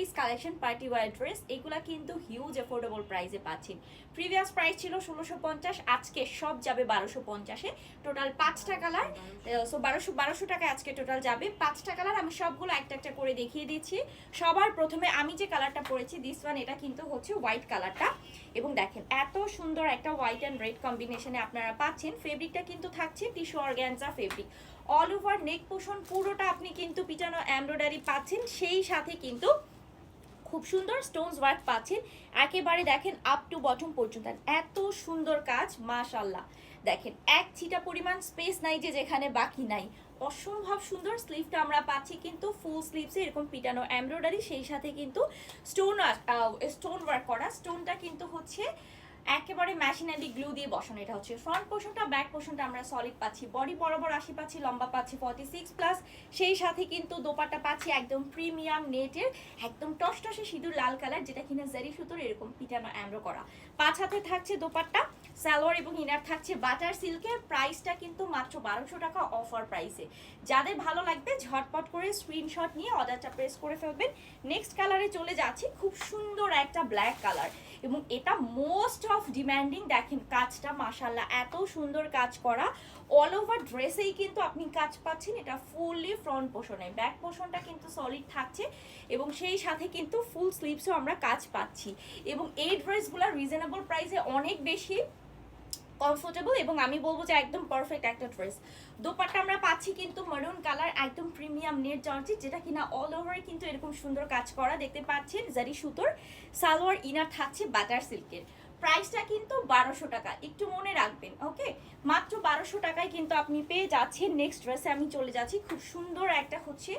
Piece collection party wear dress এগুলা কিন্তু huge affordable প্রাইসে পাচ্ছেন। প্রিভিয়াস প্রাইস ছিল ষোলোশো পঞ্চাশ, আজকে সব যাবে বারোশো পঞ্চাশে। টোটাল পাঁচটা কালার সো বারোশো বারোশো টাকা আজকে টোটাল যাবে। পাঁচটা কালার আমি সবগুলো একটা একটা করে দেখিয়ে দিচ্ছি। সবার প্রথমে আমি যে কালারটা পরেছি দিস ওয়ান এটা কিন্তু হচ্ছে হোয়াইট কালারটা এবং দেখেন, এত সুন্দর একটা হোয়াইট অ্যান্ড রেড কম্বিনেশনে আপনারা পাচ্ছেন। ফেব্রিকটা কিন্তু থাকছে tissue organza fabric all over neck পোষণ পুরোটা আপনি কিন্তু পিটানো এমব্রয়ডারি পাচ্ছেন। সেই সাথে কিন্তু খুব সুন্দর স্টোনস ওয়ার্ক পাচ্ছেন। একেবারে দেখেন আপ টু বটম পর্যন্ত। এত সুন্দর কাজ মাশাল্লাহ দেখেন, এক ছিটা পরিমাণ স্পেস নাই যে যেখানে বাকি নাই। অসম্ভব সুন্দর স্লিভটা আমরা পাচ্ছি, কিন্তু ফুল স্লিভসে এরকম পিটানো এমব্রয়ডারি সেই সাথে কিন্তু স্টোন স্টোন ওয়ার্ক করা। স্টোনটা কিন্তু হচ্ছে একেবারে মেশিনারি গ্লু দিয়ে বসানো। এটা হচ্ছে ফ্রন্ট পোর্শনটা ব্যাক পোর্শনটা আমরা সলিড পাচ্ছি। বডি বরাবর আশি পাচ্ছি, লম্বা পাচ্ছি ফর্টি সিক্স প্লাস সেই সাথে কিন্তু দোপাটা পাচ্ছি একদম প্রিমিয়াম নেটের একদম টস টসে সিঁদুর লাল কালার যেটা কিনা জারি সুতোর এরকম পিটানো অ্যামরো করা। পাঁচ হাতে থাকছে দোপাট্টা। সালোয়ার এবং ইনার থাকছে বাটার সিল্কের। প্রাইসটা কিন্তু মাত্র বারোশো টাকা অফার প্রাইসে। যাদের ভালো লাগবে, ঝটপট করে স্ক্রিনশট নিয়ে অর্ডারটা প্রেস করে ফেলবেন। নেক্সট কালারে চলে যাচ্ছি, খুব সুন্দর একটা ব্ল্যাক কালার। এবং এটা মোস্ট অফ ডিম্যান্ডিং দেখেন কাজটা মাসাল্লাহ এত সুন্দর কাজ করা। অল ওভার ড্রেসেই কিন্তু আপনি কাজ পাচ্ছেন, এটা ফুললি ফ্রন্ট পোষণে। ব্যাক পোষণটা কিন্তু সলিড থাকছে এবং সেই সাথে কিন্তু ফুল স্লিভসও আমরা কাজ পাচ্ছি। এবং এই ড্রেসগুলো রিজনেবল প্রাইসে অনেক বেশি। কমফোর্টেবল এবং আমি বলব যে একদম পারফেক্ট একটা ড্রেস দোপাট্টা আমরা পাচ্ছি কিন্তু মারুন কালার একদম প্রিমিয়াম নেট জর্জি যেটা কিনা অল ওভারে কিন্তু এরকম সুন্দর কাজ করা দেখতে পাচ্ছেন জারি সুতোর সালোয়ার ইনার থাকছে বাটার সিল্কের। প্রাইসটা কিন্তু বারোশো টাকা, একটু মনে রাখবেন ওকে মাত্র বারোশো টাকায় কিন্তু আপনি পেয়ে যাচ্ছেন নেক্সট ড্রেসে আমি চলে যাচ্ছি, খুব সুন্দর একটা হচ্ছে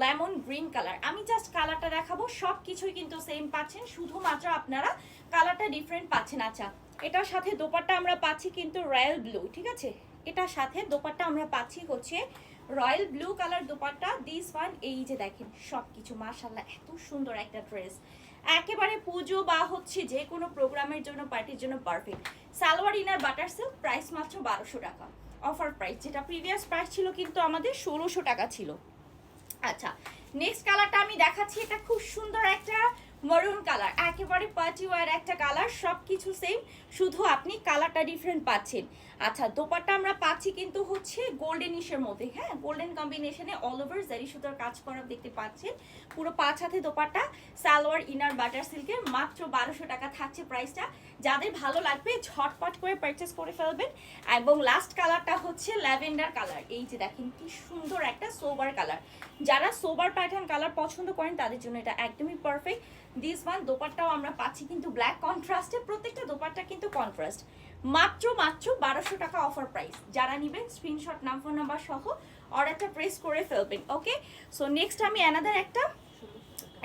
লেমন গ্রিন কালার আমি জাস্ট কালারটা দেখাবো সব কিছুই কিন্তু সেম পাচ্ছেন, শুধুমাত্র আপনারা কালারটা ডিফারেন্ট পাচ্ছেন আচ্ছা। এটার সাথে দোপাট্টা আমরা পাচ্ছি কিন্তু রয়্যাল ব্লু, ঠিক আছে? এটার সাথে দোপাট্টা আমরা পাচ্ছি হচ্ছে royal blue colour dupatta. This one এই যে দেখেন সব কিছু মার্শাল্লাহ এত সুন্দর একটা ড্রেস। একেবারে পুজো বা হচ্ছে যে কোনো প্রোগ্রামের জন্য, পার্টির জন্য perfect salwar, inner, butter silk price মাত্র বারোশো টাকা। অফার প্রাইস যেটা প্রিভিয়াস প্রাইস ছিল কিন্তু আমাদের ষোলোশো টাকা ছিল। আচ্ছা নেক্সট কালারটা আমি দেখাচ্ছি। এটা খুব সুন্দর একটা মরুন কালার একেবারে পার্টি ওয়ার একটা কালার সব কিছু সেম শুধু আপনি কালারটা ডিফারেন্ট পাচ্ছেন। আচ্ছা দোপাট্টা আমরা পাচ্ছি কিন্তু হচ্ছে গোল্ডেন ইসের মধ্যে হ্যাঁ? গোল্ডেন কম্বিনেশনে অল ওভার জারি সুতার কাজ করা দেখতে পাচ্ছেন। পুরো পাঁচ হাতে দোপাট্টা, সালোয়ার ইনার বাটার সিল্কের মাত্র বারোশো টাকা থাকছে প্রাইসটা যাদের ভালো লাগবে, ঝটপট করে পারচেস করে ফেলবেন। এবং লাস্ট কালারটা হচ্ছে ল্যাভেন্ডার কালার এই যে দেখেন কি সুন্দর একটা সোবার কালার যারা সোবার প্যাটার্ন কালার পছন্দ করেন, তাদের জন্য এটা একদমই পারফেক্ট দিস ওয়ান দোপাট্টাও আমরা পাচ্ছি কিন্তু ব্ল্যাক কন্ট্রাস্টে প্রত্যেকটা দোপাট্টা কিন্তু কন্ট্রাস্ট মাত্র মাত্র বারোশো টাকা অফার প্রাইস যারা নেবেন স্ক্রিনশট নাম ফোন নাম্বার সহ অর্ডারটা প্রেস করে ফেলবেন ওকে সো নেক্সট আমি অ্যানাদার একটা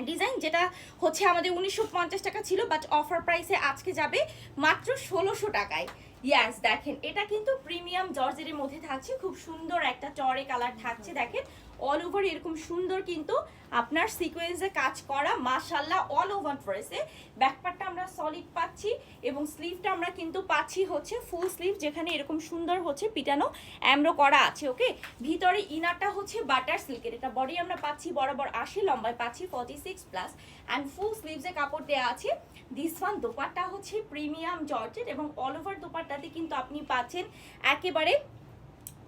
ডিজাইন যেটা হচ্ছে আমাদের উনিশশো পঞ্চাশ টাকা ছিল বাট অফার প্রাইসে আজকে যাবে মাত্র ষোলোশো টাকায়। ইয়াস দেখেন, এটা কিন্তু প্রিমিয়াম জর্জের মধ্যে থাকছে। খুব সুন্দর একটা চরে কালার থাকছে, দেখেন। অল ওভার এরকম সুন্দর কিন্তু আপনার সিকোয়েন্সে কাজ করা মাশাল্লাহ অল ওভার ড্রেসে ব্যাকপারটা আমরা সলিড পাচ্ছি এবং স্লিভটা আমরা কিন্তু পাচ্ছি হচ্ছে ফুল স্লিভ যেখানে এরকম সুন্দর হচ্ছে পিটানো অ্যামরো করা আছে ওকে ভিতরে ইনারটা হচ্ছে বাটার সিল্কের এটা বডি আমরা পাচ্ছি বরাবর আশি, লম্বায় পাচ্ছি forty six plus and full স্লিভসে কাপড় দেওয়া আছে। দিস ওয়ান দোপাট্টা হচ্ছে প্রিমিয়াম জর্জেট এবং অল ওভার দোপাট্টাতে কিন্তু আপনি পাচ্ছেন একেবারে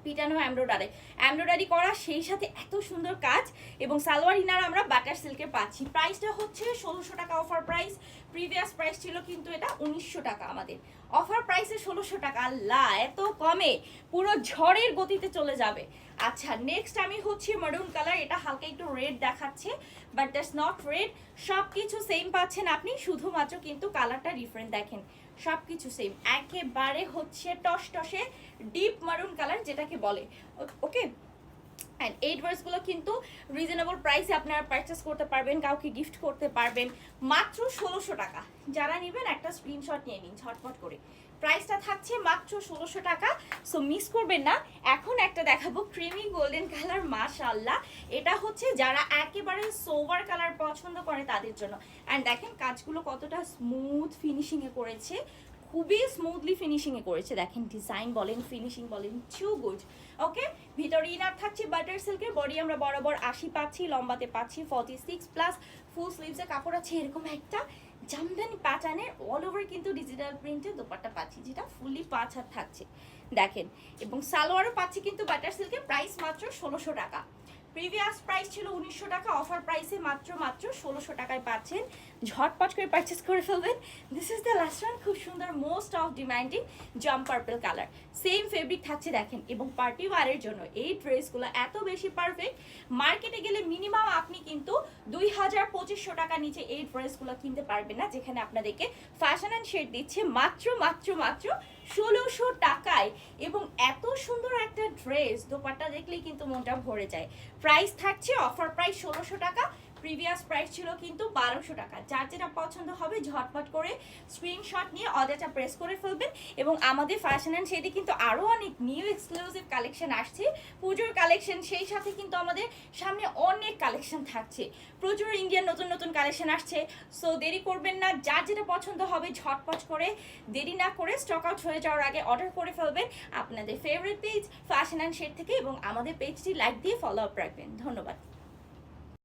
পিটানো এমব্রয়ডারি। এমব্রয়ডারি করা সেই সাথে এত সুন্দর কাজ এবং সালোয়ার ইনার আমরা বাটার সিল্কে পাচ্ছি। প্রাইসটা হচ্ছে ষোলোশো টাকা অফার প্রাইস প্রিভিয়াস প্রাইস ছিল কিন্তু এটা উনিশশো টাকা আমাদের। অফার প্রাইসে ষোলোশো টাকা। আল্লাহ, এত কমে পুরো ঝড়ের গতিতে চলে যাবে। আচ্ছা নেক্সট আমি হচ্ছে মারুন কালার এটা হালকা একটু রেড দেখাচ্ছে বাট দ্যাটস নট রেড সব কিছু সেম পাচ্ছেন আপনি, শুধুমাত্র কিন্তু কালারটা ডিফারেন্ট দেখেন। সব কিছু সেম একেবারে হচ্ছে টস টসে ডিপ মারুন কালার যেটাকে বলে। ওকে অ্যান্ড এই ড্রেসগুলো কিন্তু রিজনেবল প্রাইসে আপনারা পারচেস করতে পারবেন, কাউকে গিফট করতে পারবেন। মাত্র ষোলোশো টাকা। যারা নেবেন একটা স্ক্রিনশট নিয়ে নিন, ঝটপট করে। প্রাইসটা থাকছে মাত্র ষোলোশো টাকা। সো মিস করবেন না। এখন একটা দেখাবো ক্রিমি গোল্ডেন কালার মাশাল্লাহ এটা হচ্ছে যারা একেবারে সোভার কালার পছন্দ করে তাদের জন্য। অ্যান্ড দেখেন কাজগুলো কতটা স্মুথ ফিনিশিংয়ে করেছে। খুবই স্মুথলি ফিনিশিংয়ে করেছে। দেখেন ডিজাইন বলেন ফিনিশিং বলেন টু গুড ওকে ভিতরে ইনার থাকছে বাটার সিল্কের বডি আমরা বরাবর আশি পাচ্ছি, লম্বাতে পাচ্ছি ফর্টি সিক্স প্লাস ফুল স্লিভসে কাপড় আছে। এরকম একটা জামদানি প্যাটার্নের অল ওভার কিন্তু ডিজিটাল প্রিন্টের দোপাট্টা পাচ্ছি, যেটা ফুললি পাঁচ হাত থাকছে। দেখেন, এবং সালোয়ারও পাচ্ছি কিন্তু বাটার সিল্কের প্রাইস মাত্র ষোলোশো টাকা। প্রিভিয়াস প্রাইস ছিল উনিশশো টাকা, অফার প্রাইসে মাত্র মাত্র ষোলোশো টাকায় পাচ্ছেন। ঝটপট করে পারচেস করে ফেলবেন। This is the last one খুব সুন্দর most of demanding jam purple colour same fabric থাকছে, দেখেন, এবং পার্টি ওয়ারের জন্য এই ড্রেসগুলো এত বেশি পারফেক্ট মার্কেটে গেলে মিনিমাম আপনি কিন্তু দুই হাজার পঁচিশশো টাকা নিচে এই ড্রেসগুলো কিনতে পারবেন না, যেখানে আপনাদেরকে ফ্যাশন অ্যান্ড শেড দিচ্ছে মাত্র মাত্র মাত্র ষোলোশো টাকায় এবং এত সুন্দর একটা ড্রেস দোপাট্টা দেখলেই কিন্তু মনটা ভরে যায়। প্রাইস থাকছে অফার প্রাইস ষোলোশো টাকা। প্রিভিয়াস প্রাইস ছিল কিন্তু বারোশো টাকা। যার যেটা পছন্দ হবে, ঝটপট করে স্ক্রিনশট নিয়ে অর্ডারটা প্রেস করে ফেলবেন এবং আমাদের ফ্যাশন অ্যান্ড শেডে কিন্তু আরও অনেক নিউ এক্সক্লুসিভ কালেকশন আসছে। পুজোর কালেকশন সেই সাথে কিন্তু আমাদের সামনে অনেক কালেকশন থাকছে। প্রচুর ইন্ডিয়ান নতুন নতুন কালেকশন আসছে। সো দেরি করবেন না, যার যেটা পছন্দ হবে, ঝটপট করে, দেরি না করে স্টক আউট হয়ে যাওয়ার আগে অর্ডার করে ফেলবেন আপনাদের favourite page fashion and shade থেকে এবং আমাদের পেজটি লাইক দিয়ে ফলো আপ রাখবেন। ধন্যবাদ।